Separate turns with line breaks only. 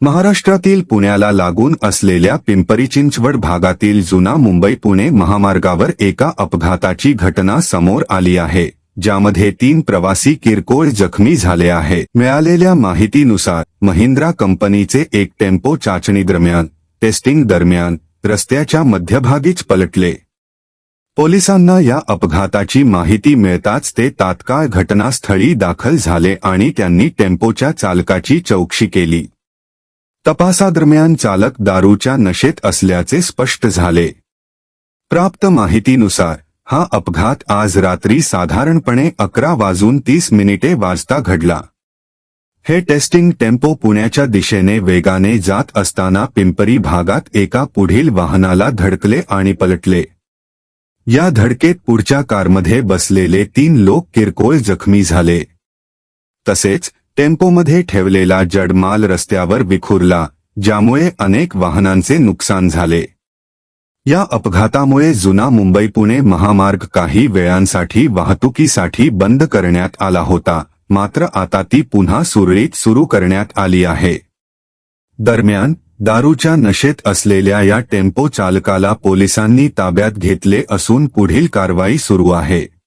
महाराष्ट्रातील पुण्याला लागून असलेल्या पिंपरी चिंचवड भागातील जुना मुंबई पुणे महामार्गावर एका अपघाताची घटना समोर आली आहे ज्यामध्ये तीन प्रवासी किरकोळ जखमी झाले आहे मिळालेल्या माहितीनुसार महिंद्रा कंपनीचे एक टेम्पो चाचणी दरम्यान टेस्टिंग दरम्यान रस्त्याच्या मध्यभागीच पलटले. पोलिसांना या अपघाताची माहिती मिळताच ते तात्काळ घटनास्थळी दाखल झाले आणि त्यांनी टेम्पोच्या चालकाची चौकशी केली. तपासादरम्यान चालक दारूच्या नशेत असल्याचे स्पष्ट झाले. प्राप्त माहितीनुसार हा अपघात आज रात्री साधारणपणे अकरा वाजून तीस मिनिटे वाजता घडला. हे टेस्टिंग टेम्पो पुण्याच्या दिशेने वेगाने जात असताना पिंपरी भागात एका पुढील वाहनाला धडकले आणि पलटले. या धडकेत पुढच्या कारमध्ये बसलेले तीन लोक किरकोळ जखमी झाले. तसेच टेम्पोमध्ये ठेवलेला जडमाल रस्त्यावर विखुरला ज्यामुळे अनेक वाहनांचे नुकसान झाले. या अपघातामुळे जुना मुंबई पुणे महामार्ग काही वेळांसाठी वाहतुकीसाठी बंद करण्यात आला होता मात्र आता ती पुन्हा सुरळीत सुरू करण्यात आली आहे. दरम्यान दारूच्या नशेत असलेल्या या टेम्पो चालकाला पोलिसांनी ताब्यात घेतले असून पुढील कारवाई सुरू आहे.